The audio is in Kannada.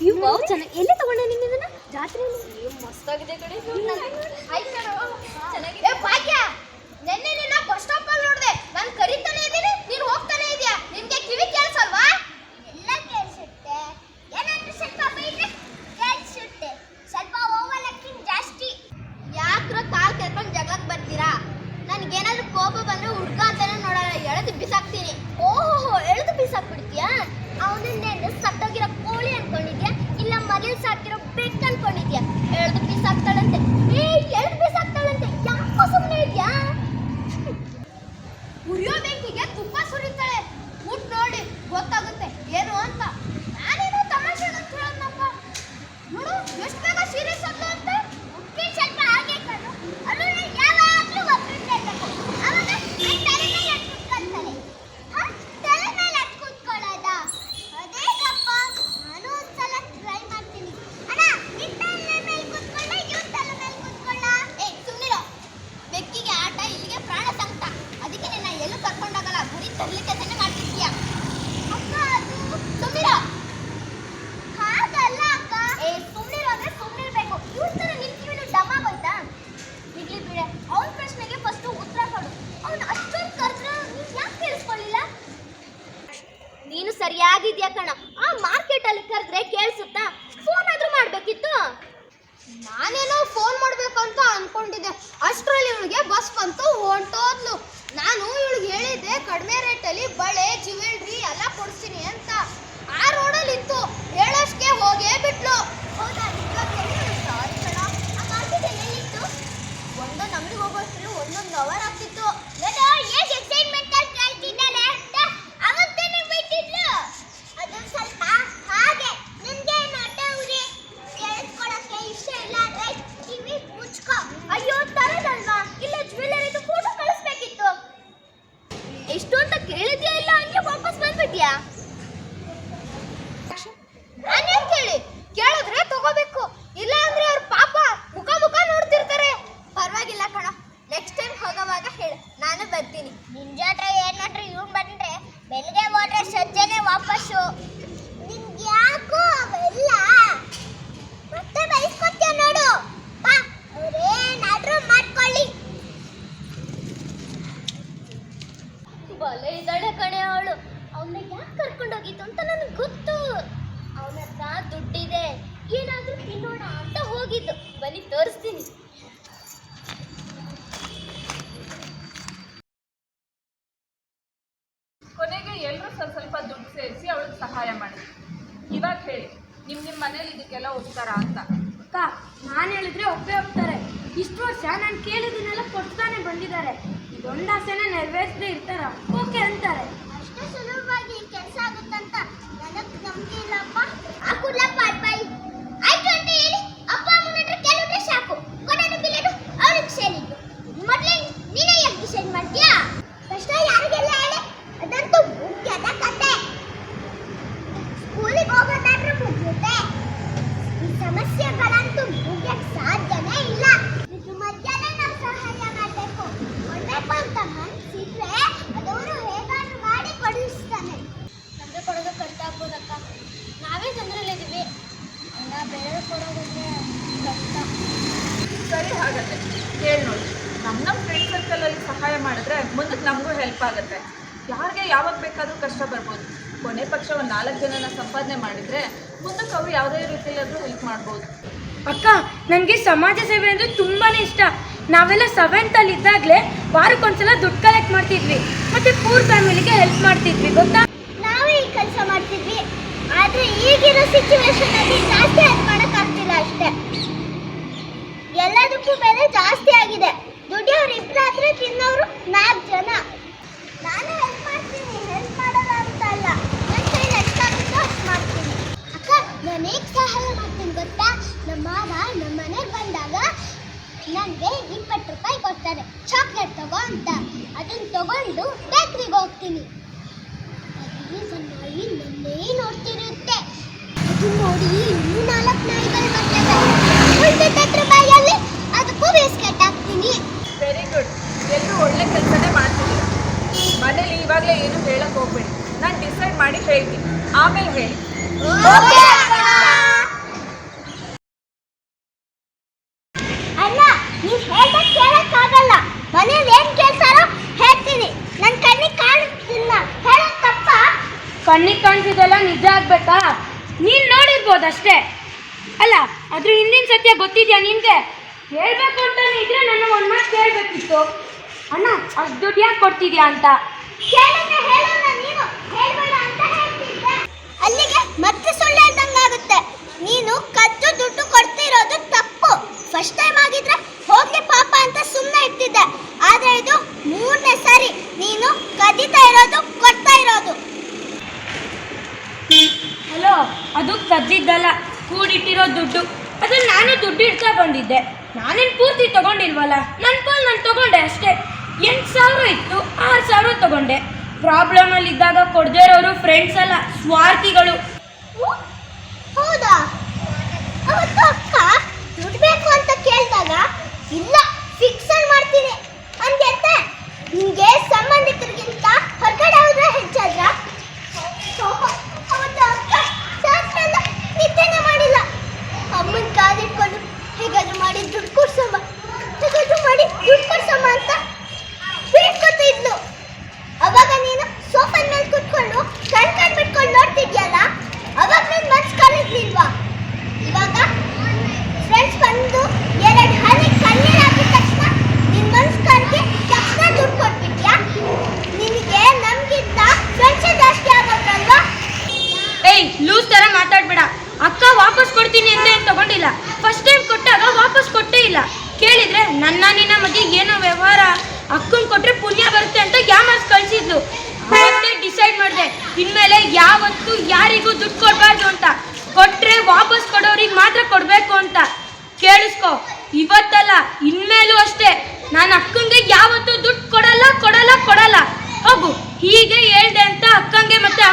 ಚೆನ್ನಾಗಿ ಎಲ್ಲಿ ತಗೊಂಡೆ ನೀನು ಇದನ್ನ? ಜಾತ್ರೆಯಲ್ಲಿ ಮಸ್ತಾಗಿದೆ ಕಡೆ ಚೆನ್ನಾಗಿದೆ. ಭಾಗ್ಯ! ನೆನ್ನೆ ಸರಿಯಾಗಿದ್ಯಾ ಕಣ? ಆ ಮಾರ್ಕೆಟ್ ಅಲ್ಲಿ ಕರೆದ್ರೆ ಕೇಳಿಸುತ್ತಾ ಫೋನ್ ಆದರೂ ಮಾಡಬೇಕಿತ್ತು? ನಾನೇನೋ ಫೋನ್ ಮಾಡಬೇಕು ಅಂತ ಅನ್ಕೊಂಡಿದ್ದೆ. ಅಷ್ಟರಲ್ಲಿ ಇವಳಿಗೆ ಬಸ್ ಬಂತು ಹೊಂಟೋದ್ಲು ನಾನು ಇವಳಿಗೆ ಹೇಳಿದ್ದೆ, ಕಡಿಮೆ ರೇಟಲ್ಲಿ ಬಳೆ ಜ್ಯುವೆಲ್ರಿ ಎಲ್ಲ ಕೊಡ್ತೀನಿ ಅಂತ. ಆ ರೋಡಲ್ಲಿ ಇತ್ತು. ಹೇಳೋಷ್ಟಕ್ಕೆ ಹೋಗೇ ಬಿಟ್ಲು. ಹೌದಾ ಒಂದೊಂದು ಒಂದೊಂದು ಅವರ್ ಆಗ್ತಿತ್ತು ಹೇಗೆ ಎಕ್ಸೈಟ್ಮೆಂಟ್ ಅಲ್ಲಿ ಕೇಳ್ತಿದ್ದಾಳೆ ಅಂತ ಅವತ್ತೇನೆ ಬಿಟ್ಟಿದ್ಲು ಅದೊಂದು ಸ್ವಲ್ಪ ಹಾಗೆ ನಿನ್ಗೆ ನಟ ಉರಿ ಕೇಳಿಸ್ಕೊಳಕ್ಕೆ ಇಷ್ಟ ಇಲ್ಲ ಅಂದ್ರೆ ಕಿವಿ ಮುಚ್ಕೋ ಅಯ್ಯೋ ತರದಲ್ವಾ ಇಲ್ಲ ಜ್ಯುವೆಲ್ಲರಿದು ಫೋಟೋ ಕಳಿಸ್ಬೇಕಿತ್ತು ಎಷ್ಟು ಅಂತ ಕೇಳಿದ್ಯಾ ಇಲ್ಲ ಹಂಗೆ ವಾಪಸ್ ಬಂದ್ಬಿಟ್ಯಾ ನಾನೇನ್ ಕೇಳಿ ಕೇಳಿದ್ರೆ ತಗೋಬೇಕು ಇಲ್ಲ ಅಂದ್ರೆ ಅವ್ರ ಪಾಪ ಮುಖ ಮುಖ ನೋಡ್ತಿರ್ತಾರೆ ಪರವಾಗಿಲ್ಲ ಕಣ ನೆಕ್ಸ್ಟ್ ಟೈಮ್ ಹೋಗೋವಾಗ ಹೇಳು ನಾನು ಬರ್ತೀನಿ. ನಿನ್ ಜೊತೆ ಏನ್ ಇವ್ ಇವ್ನ್ ಬಂದ್ರೆ ಬೆಳಿಗ್ಗೆ ಹೋದ್ರೆ ಸಜ್ಜನೆ ವಾಪಸ್ಸು. ನಿನ್ಗೆ ಯಾಕೋ ಅವೆಲ್ಲ? ಮತ್ತೆ ಬಯಸ್ಕೊತ್ಯ ನೋಡು. ಬಾ, ಅವ್ರೇನಾದ್ರೂ ಮಾಡ್ಕೊಳ್ಳಿ. ಬಲೆ ಇದ್ದಾಳೆ ಕಣೆ ಅವಳು. ಅವನ್ನ ಯಾಕೆ ಕರ್ಕೊಂಡೋಗಿತ್ತು ಅಂತ ನನಗೆ ಗೊತ್ತು. ಅವನ ಹತ್ರ ದುಡ್ಡಿದೆ. ಏನಾದ್ರೂ ತಿನ್ನೋಣ ಅಂತ ಹೋಗಿದ್ದು. ಬನ್ನಿ, ತೋರಿಸ್ತೀನಿ. ಎಲ್ಲರೂ ಸ್ವಲ್ಪ ಸ್ವಲ್ಪ ದುಡ್ಡು ಸೇರಿಸಿ ಅವಳಿಗೆ ಸಹಾಯ ಮಾಡಿ. ಇವಾಗ ಹೇಳಿ ನಿಮ್ಮ ನಿಮ್ಮ ಮನೇಲಿ ಇದಕ್ಕೆಲ್ಲ ಒಪ್ತಾರ ಅಂತ. ಅಕ್ಕ ನಾನು ಹೇಳಿದ್ರೆ ಒಪ್ಪೇ ಹೋಗ್ತಾರೆ. ಇಷ್ಟು ವರ್ಷ ನಾನು ಕೇಳಿದ್ದನ್ನೆಲ್ಲ ಕೊಡ್ತಾನೆ ಬಂದಿದ್ದಾರೆ. ಇದೊಂದು ಆಸೆನ ನೆರವೇರಿಸದೇ ಇರ್ತಾರ. ಓಕೆ ಅಂತಾರೆ. ಅಷ್ಟು ಸುಲಭವಾಗಿ ಕೆಲಸ ಆಗುತ್ತಂತ ನನಗೆ ನಂಬಿಕೆ ಇಲ್ಲಪ್ಪ. ಬಾಯ್ ಅಡ್ಬಾಯಿ ಆಯ್ತು ಅಂತ ಹೇಳಿ ಅಪ್ಪ ಅಮ್ಮನ ಹತ್ರ ಕೇಳಿದ್ರೆ ಸಾಕು ಕೊನೆನು ಬಿಲ್ಲನು ಅವಳಿಗೆ ಸೇರಿದ್ದು ಮೊದಲೇ ನೀನೇ ಯಾಕೆ ಡಿಸೈಡ್ ಮಾಡ್ತೀಯಾ ಕಷ್ಟ ಯಾರಿಗೆಲ್ಲ ಹೇಳಿ ಅದಂತೂ ಮುಖ್ಯದ ಕತೆ ಸ್ಕೂಲಿಗೆ ಹೋಗೋದಾದ್ರೂ ಮುಗಿಯುತ್ತೆ ಈ ಸಮಸ್ಯೆಗಳಂತೂ ಮುಗಿಯಕ್ ಸಾಧ್ಯನೇ ಇಲ್ಲ ಇದು ಮಧ್ಯಾಹ್ನ ನಾವು ಸಹಾಯ ಮಾಡಬೇಕು ಕೊಡ್ಬೇಕು ಅಂತ ಮನ್ಸಿದ್ರೆ ಅದವನು ಹೇಗಾದ್ರೂ ಮಾಡಿ ಕೊಡಿಸ್ತಾನೆ ನಮಗೆ ಕೊಡೋದು ಕಷ್ಟ ಆಗ್ಬೋದಕ್ಕ ನಾವೇ ತೊಂದರೆಲಿದ್ದೀವಿ ಅಣ್ಣ ಬೇರೆ ಕೊಡೋದಂದ್ರೆ ಕಷ್ಟ ಸರಿ ಹಾಗಾದ್ರೆ ಕೇಳಿ ನೋಡಿ. ನಮ್ಮ ನಮ್ಮ ಫ್ರೆಂಡ್ ಸರ್ಕಲಲ್ಲಿ ಸಹಾಯ ಮಾಡಿದ್ರೆ ಮುಂದಕ್ಕೆ ನಮಗೂ ಹೆಲ್ಪ್ ಆಗುತ್ತೆ. ಯಾರಿಗೆ ಯಾವಾಗ ಬೇಕಾದರೂ ಕಷ್ಟ ಬರ್ಬೋದು. ಕೊನೆ ಪಕ್ಷ ಒಂದು ನಾಲ್ಕು ಜನನ ಸಂಪಾದನೆ ಮಾಡಿದರೆ ಮುಂದಕ್ಕೆ ಅವರು ಯಾವುದೇ ರೀತಿಯಲ್ಲಾದರೂ ಹೆಲ್ಪ್ ಮಾಡ್ಬೋದು. ಅಕ್ಕ ನನಗೆ ಸಮಾಜ ಸೇವೆ ಅಂದರೆ ತುಂಬಾ ಇಷ್ಟ. ನಾವೆಲ್ಲ ಸೆವೆಂತಲ್ಲಿ ಇದ್ದಾಗಲೇ ವಾರಕ್ಕೊಂದ್ಸಲ ದುಡ್ಡು ಕಲೆಕ್ಟ್ ಮಾಡ್ತಿದ್ವಿ. ಮತ್ತೆ ಪೂರ್ ಫ್ಯಾಮಿಲಿಗೆ ಹೆಲ್ಪ್ ಮಾಡ್ತಿದ್ವಿ ಗೊತ್ತಾ? ನಾವೇ ಈ ಕೆಲಸ ಮಾಡ್ತಿದ್ವಿ. ಆದರೆ ಈಗಿನ ಸಿಚುವೇಶನ್ ಅಲ್ಲಿ ಜಾಸ್ತಿ ಹೆಲ್ಪ್ ಮಾಡಕ್ ಆಗ್ತಿಲ್ಲ ಅಷ್ಟೇ ಎಲ್ಲದಕ್ಕೂ ಬೆಲೆ ಜಾಸ್ತಿ ಆಗಿದೆ ದುಡಿಯೋರು ಇಬ್ಬರು ಆದ್ರೆ ತಿನ್ನೋರು ನಾಲ್ಕು ಜನ ನಾನು ಹೆಲ್ಪ್ ಮಾಡ್ತೀನಿ ಹೆಲ್ಪ್ ಮಾಡೋದು ಅಂತ ಅಲ್ಲ ನನ್ನ ಕೈಲಿ ಎಷ್ಟಾಗುತ್ತೋ ಅಷ್ಟು ಮಾಡ್ತೀನಿ ಹೇಗೆ ಸಹಾಯ ಮಾಡ್ತೀನಿ ಗೊತ್ತಾ? ನಮ್ಮ ಮಾವ ನಮ್ಮ ಮನೆಗೆ ಬಂದಾಗ ನನಗೆ ಇಪ್ಪತ್ತು ರೂಪಾಯಿ ಕೊಡ್ತಾರೆ. ಚಾಕ್ಲೇಟ್ ತಗೋ ಅಂತ. ಅದನ್ನ ತಗೊಂಡು ಬೇಕ್ರಿಗೆ ಹೋಗ್ತೀನಿ. ನಾಯಿ ನನ್ನೇ ನೋಡ್ತಿರುತ್ತೆ. ಅದು ನೋಡಿ ಇನ್ನೂ ನಾಲ್ಕು ನಾಯಿಗಳು ಬರ್ತವೆ. ಉಳಿದಿದ್ದ ಬಾಯಲ್ಲಿ ಅದಕ್ಕೂ ಬಿಸ್ಕೆಟ್ ಹಾಕ್ತೀನಿ. ವೆರಿ ಗುಡ್ ಎಲ್ಲರೂ ಒಳ್ಳೆ ಕೆಲಸನೇ ಮಾಡ್ತೀನಿ ಮನೇಲಿ ಇವಾಗಲೇ ಏನು ಹೇಳಕ್ಕೆ ಹೋಗ್ಬೇಡಿ. ನಾನು ಡಿಸೈಡ್ ಮಾಡಿ ಹೇಳ್ತೀನಿ. ಆಮೇಲೆ ಹೇಳಿ. ಮಾತೆಲ್ಲ ನಿಜ ಆಗ್ಬೇಕಾ? ನೀನು ನೋಡಿರ್ಬೋದು ಅಷ್ಟೇ ಅಲ್ಲ, ಅದ್ರ ಹಿಂದಿನ ಸತ್ಯ ಗೊತ್ತಿದ್ಯಾ ನಿನ್ಗೆ? ಹೇಳ್ಬೇಕು ಅಂತ ಇದ್ರೆ ನನ್ನ ಒಂದ್ ಮಾತು ಕೇಳಬೇಕಿತ್ತು ಅಣ್ಣ, ಅಷ್ಟು ದುಡ್ಡು ಯಾಕೆ ಕೊಡ್ತಿದ್ಯಾ ಅಂತ? ಅದು ಕದ್ದಿದ್ದಲ್ಲ, ಕೂಡಿಟ್ಟಿರೋ ದುಡ್ಡು. ಅದನ್ನು ನಾನು ದುಡ್ಡು ಇಡ್ತಾ ಬಂದಿದ್ದೆ. ನಾನೇನು ಪೂರ್ತಿ ತಗೊಂಡಿಲ್ವಲ್ಲ? ನನ್ನ ಪಾಲ್ ನಾನು ತಗೊಂಡೆ ಅಷ್ಟೇ. ಎಂಟು ಸಾವಿರ ಇತ್ತು, ಆರು ಸಾವಿರ ತಗೊಂಡೆ. ಪ್ರಾಬ್ಲಮಲ್ಲಿ ಇದ್ದಾಗ ಕೊಡದೇ ಇರೋರು ಫ್ರೆಂಡ್ಸ್ ಅಲ್ಲ, ಸ್ವಾರ್ಥಿಗಳು. ಹೌದಾ? ಅವತ್ತು ಅಕ್ಕ ದುಡ್ಡು ಬೇಕು ಅಂತ ಕೇಳಿದಾಗ, ಇಲ್ಲ ಫಿಕ್ಸರ್ ಮಾಡ್ತೀನಿ. ಅಂದ್ಯಂತೆ? ನಿಮಗೆ ಸಂಬಂಧಿಕರಿಗಿಂತ ಕೊಡ್ತೀನಿ ಅಂತ ಏನು ತಗೊಂಡಿಲ್ಲ. ಫಸ್ಟ್ ಟೈಮ್ ಕೊಟ್ಟಾಗ ವಾಪಸ್ ಕೊಟ್ಟೇ ಇಲ್ಲ. ಕೇಳಿದ್ರೆ ನನ್ನ ನಿನ್ನ ಮಧ್ಯೆ ಏನೋ ವ್ಯವಹಾರ, ಅಕ್ಕನ್ ಕೊಟ್ರೆ ಪುಣ್ಯ ಬರುತ್ತೆ ಅಂತ ಗ್ಯಾಮರ್ಸ್ ಕಳ್ಸಿದ್ಲು. ಅವತ್ತೇ ಡಿಸೈಡ್ ಮಾಡಿದೆ. ಇನ್ಮೇಲೆ ಯಾವತ್ತೂ ಯಾರಿಗೂ ದುಡ್ಡು ಕೊಡಬಾರ್ದು ಅಂತ. ಕೊಟ್ರೆ ವಾಪಸ್ ಕೊಡೋರಿಗೆ ಮಾತ್ರ ಕೊಡಬೇಕು ಅಂತ. ಕೇಳಿಸ್ಕೊ. ಇವತ್ತಲ್ಲ, ಇನ್ಮೇಲೂ ಅಷ್ಟೇ. ನಾನು ಅಕ್ಕಂಗೆ ಯಾವತ್ತೂ ದುಡ್ಡು ಕೊಡಲ್ಲ ಕೊಡಲ್ಲ ಕೊಡಲ್ಲ. ಹೋಗು. ಹೀಗೆ ಹೇಳ್ದೆ ಅಂತ ಅಕ್ಕಂಗೆ ಮತ್ತೆ